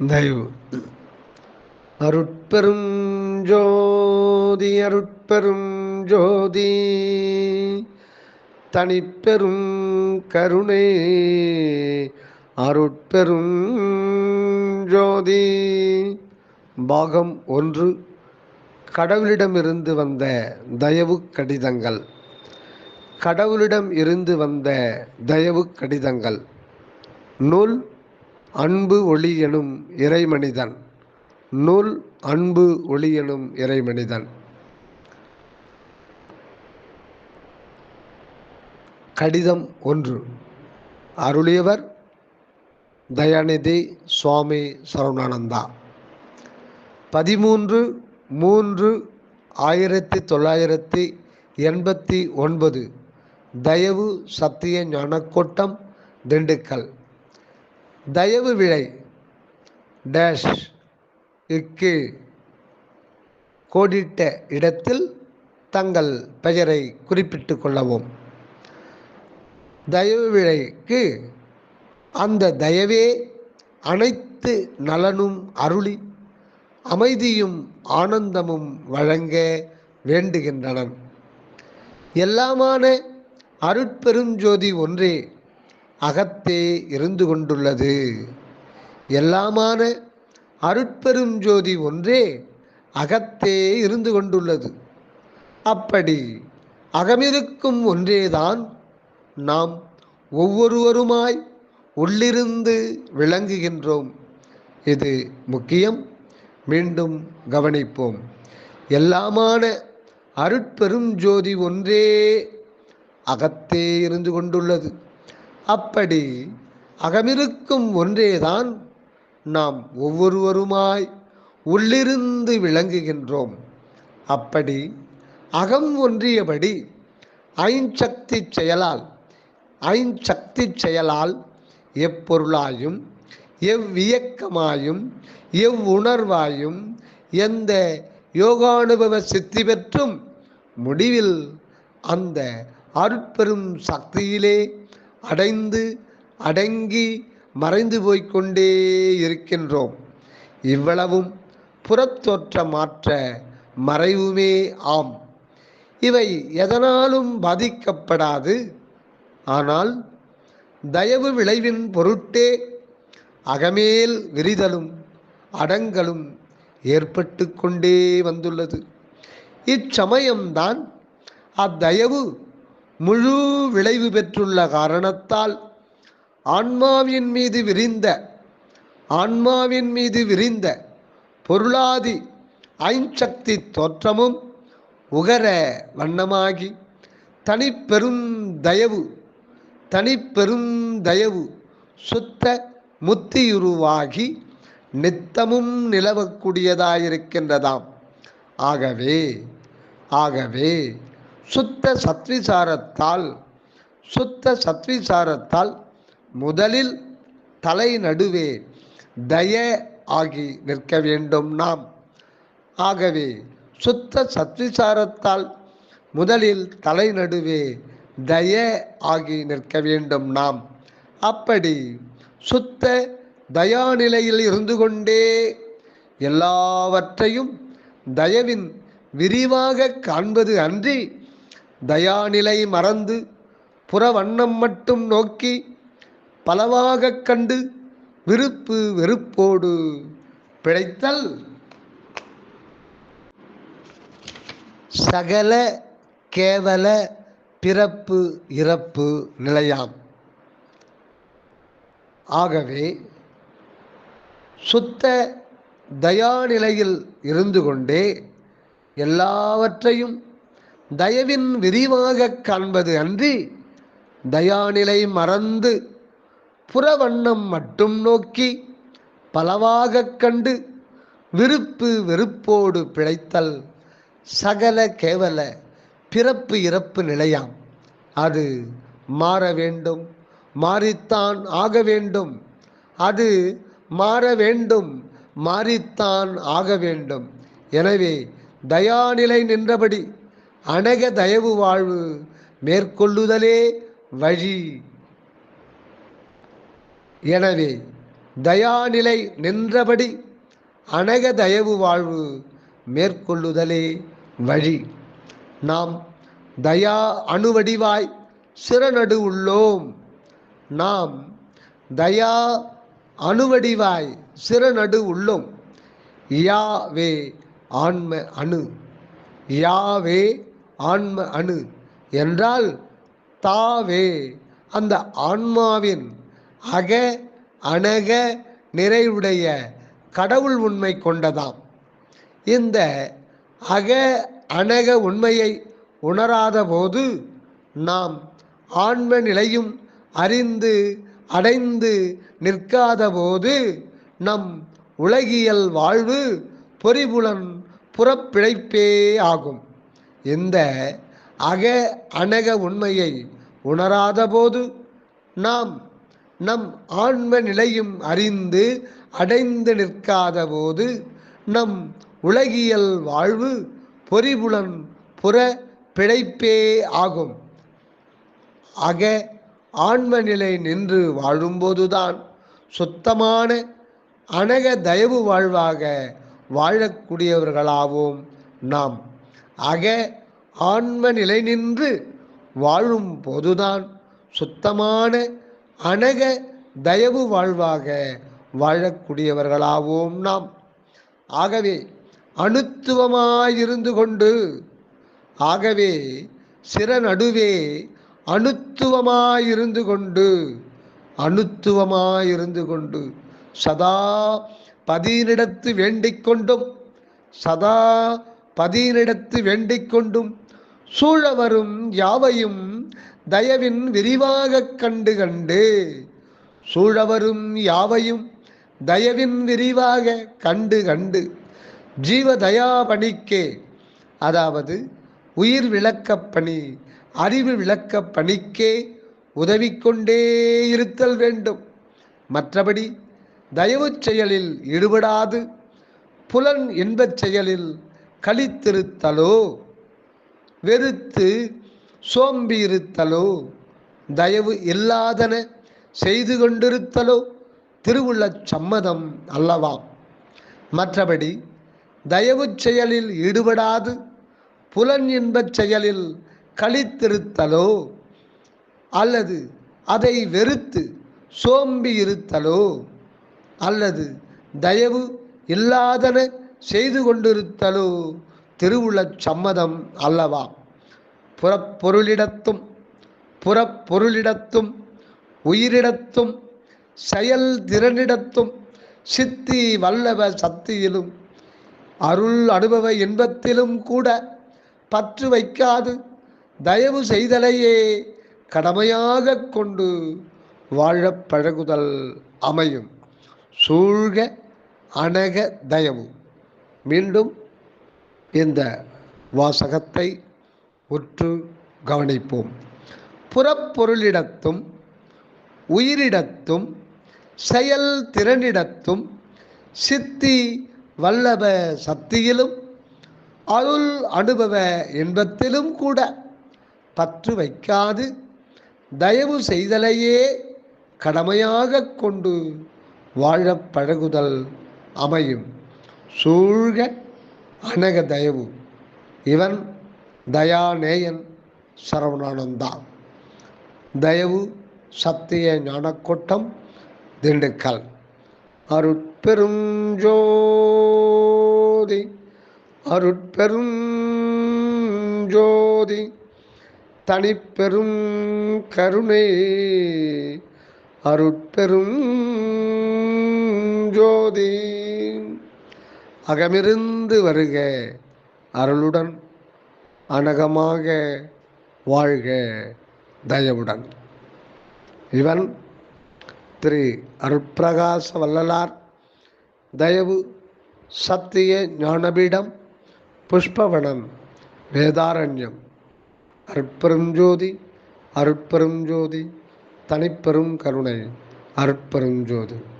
தயவு அருட்பெரும் ஜோதி அருட்பெரும் ஜோதி தனிப்பெரும் கருணை அருட்பெரும் ஜோதி பாகம் ஒன்று கடவுளிடமிருந்து வந்த தயவு கடிதங்கள் கடவுளிடம் இருந்து வந்த தயவு கடிதங்கள் நூல் அன்பு ஒளி எனும் இறைமனிதன். நூல் அன்பு ஒளி எனும் இறைமனிதன். கடிதம் ஒன்று. அருளியவர் தயாநிதி சுவாமி சரவணானந்தா. பதிமூன்று மூன்று ஆயிரத்தி தொள்ளாயிரத்தி எண்பத்தி ஒன்பது. தயவு சத்திய ஞானக்கோட்டம் திண்டுக்கல். தயவு விழை டேஷ் இக்கு கோடிட்ட இடத்தில் தங்கள் பெயரை குறிப்பிட்டு கொள்ளவும். தயவு விழைக்கு அந்த தயவே அனைத்து நலனும் அருளி அமைதியும் ஆனந்தமும் வழங்க வேண்டுகின்றனன் எல்லாமான அருட்பெருஞ்சோதி ஒன்றே அகத்தே இருந்து கொண்டுள்ளது. எல்லாமான அருட்பெரும் ஜோதி ஒன்றே அகத்தே இருந்து கொண்டுள்ளது. அப்படி அகமிருக்கும் ஒன்றேதான் நாம் ஒவ்வொருவருமாய் உள்ளிருந்து விளங்குகின்றோம். இது முக்கியம். மீண்டும் கவனிப்போம். எல்லாமான அருட்பெரும் ஜோதி ஒன்றே அகத்தே இருந்து கொண்டுள்ளது. அப்படி அகமிருக்கும் ஒன்றேதான் நாம் ஒவ்வொருவருமாய் உள்ளிருந்து விளங்குகின்றோம். அப்படி அகம் ஒன்றியபடி ஐஞ்சக்தி செயலால் ஐஞ்சக்தி செயலால் எப்பொருளாயும் எவ்வியக்கமாயும் எவ்வுணர்வாயும் எந்த யோகானுபவ சித்தி பெற்றும் முடிவில் அந்த அருட்பெரும் சக்தியிலே அடைந்து அடங்கி மறைந்து போய்க்கொண்டே இருக்கின்றோம். இவ்வளவும் புறத்தோற்ற மாற்ற மறைவுமே ஆம். இவை எதனாலும் பாதிக்கப்படாது. ஆனால் தயவு விளைவின் பொருட்டே அகமேல் விரிதலும் அடங்கலும் ஏற்பட்டு கொண்டே வந்துள்ளது. இச்சமயம்தான் அத்தயவு முழு விளைவு பெற்றுள்ள காரணத்தால் ஆன்மாவின் மீது விரிந்த ஆன்மாவின் மீது விரிந்த பொருளாதி ஐஞ்சக்தி தோற்றமும் உகர வண்ணமாகி தனிப்பெரும் தயவு தனிப்பெரும் தயவு சுத்த முத்தியுருவாகி நித்தமும் நிலவக்கூடியதாயிருக்கின்றதாம். ஆகவே ஆகவே சுத்த சத்விசாரத்தால் சுத்த சத்விசாரத்தால் முதலில் தலை நடுவே தய ஆகி நிற்க வேண்டும் நாம். ஆகவே சுத்த சத்விசாரத்தால் முதலில் தலை நடுவே தய ஆகி நிற்க வேண்டும் நாம். அப்படி சுத்த தயாநிலையில் இருந்து கொண்டே எல்லாவற்றையும் தயவின் விரிவாக காண்பது அன்றி தயாநிலை மறந்து புறவண்ணம் மட்டும் நோக்கி பலவாக கண்டு விருப்பு வெறுப்போடு பிழைத்தல். சகல கேவல பிறப்பு இறப்பு நிலையாம். ஆகவே சுத்த தயாநிலையில் இருந்து கொண்டே எல்லாவற்றையும் தயவின் விரிவாக காண்பது அன்றி தயாநிலை மறந்து புறவண்ணம் மட்டும் நோக்கி பலவாக கண்டு விருப்பு வெறுப்போடு பிழைத்தல் சகல கேவல பிறப்பு இறப்பு நிலையாம். அது மாற வேண்டும் மாறித்தான் ஆக வேண்டும். அது மாற வேண்டும் மாறித்தான் ஆக வேண்டும். எனவே தயாநிலை நின்றபடி அணக தயவு வாழ்வு மேற்கொள்ளுதலே வழி. எனவே தயாநிலை நின்றபடி அனக தயவு வாழ்வு மேற்கொள்ளுதலே வழி. நாம் தயா அணுவடிவாய் சிறநடு உள்ளோம். நாம் தயா அணுவடிவாய் சிறநடு உள்ளோம். யாவே ஆன்ம அணு. யாவே ஆன்ம அணு என்றால் தாவே. அந்த ஆன்மாவின் அக அணக நிறைவுடைய கடவுள் உண்மை கொண்டதாம். இந்த அக அணக உண்மையை உணராத போது நாம் ஆன்ம நிலையும் அறிந்து அடைந்து நிற்காத போது நம் உலகியல் வாழ்வு பொறிபுலன் புறப்பிழைப்பே ஆகும். இந்த அக அனக உண்மையை உணராத போது நாம் நம் ஆன்ம நிலையும் அறிந்து அடைந்து நிற்காத போது நம் உலகியல் வாழ்வு பொறிபுலன் புற பிழைப்பே ஆகும். அக ஆன்ம நிலை நின்று வாழும்போதுதான் சுத்தமான அனக தயவு வாழ்வாக வாழக்கூடியவர்களாவோம் நாம். அக ஆன்ம நிலை நின்று வாழும் போதுதான் சுத்தமான அனக தயவு வாழ்வாக வாழக்கூடியவர்களாவோம் நாம். ஆகவே அணுத்துவமாயிருந்து கொண்டு ஆகவே சிறநடுவே அணுத்துவமாயிருந்து கொண்டு அணுத்துவமாயிருந்து கொண்டு சதா பதினிடத்து வேண்டிக் கொண்டும் சதா பதியினிடத்து வேண்டிக் கொண்டும் சூழ வரும் யாவையும் தயவின் விரிவாகக் கண்டு கண்டு சூழவரும் யாவையும் தயவின் விரிவாக கண்டு கண்டு ஜீவதயாபணிக்கே பணிக்கே அதாவது உயிர் விளக்கப் பணி அறிவு விளக்கப் பணிக்கே உதவி கொண்டே இருத்தல் வேண்டும். மற்றபடி தயவுச் செயலில் ஈடுபடாது புலன் இன்பச் செயலில் கழித்திருத்தலோ? வெறுத்து சோம்பியிருத்தலோ? தயவு இல்லாதன செய்து கொண்டிருத்தலோ? திருவுள்ளச் சம்மதம் அல்லவா? மற்றபடி தயவுச் செயலில் ஈடுபடாது. புலன் இன்பச் செயலில் கழித்திருத்தலோ? அல்லது அதை வெறுத்து சோம்பி இருத்தலோ அல்லது தயவு இல்லாதன செய்து கொண்டிருத்தலோ திருவுளச் சம்மதம் அல்லவா? புறப்பொருளிடத்தும் புறப்பொருளிடத்தும் உயிரிடத்தும் செயல் திறனிடத்தும் சித்தி வல்லவ சக்தியிலும் அருள் அனுபவ இன்பத்திலும் கூட பற்று வைக்காது தயவு செய்தலையே கடமையாக கொண்டு வாழப் பழகுதல் அமையும். சூழ்க அனக தயவு. மீண்டும் இந்த வாசகத்தை உற்று கவனிப்போம். புறப்பொருளிடத்தும் உயிரிடத்தும் செயல் திறனிடத்தும் சித்தி வல்லப சக்தியிலும் அருள் அனுபவ இன்பத்திலும் கூட பற்று வைக்காது தயவு செய்தலையே கடமையாக கொண்டு வாழப் பழகுதல் அமையும். சூழ்க அனக தயவு. இவன் தயாநேயன் சரவணானந்தா தயவு சத்திய ஞானக்கோட்டம் திண்டுக்கல். அருட்பெரும் ஜோதி அருட்பெரும் ஜோதி தனிப்பெரும் கருணை அருட்பெரும் ஜோதி அகமிருந்து வருக அருளுடன் அனகமாக வாழ்க தயவுடன். இவன் திரு அருட்பிரகாச வல்லலார் தயவு சத்திய ஞானபீடம் புஷ்பவனம் வேதாரண்யம். அருட்பெரும் ஜோதி அருட்பெரும் ஜோதி தனிப்பெரும் கருணை அருட்பெருஞ்சோதி.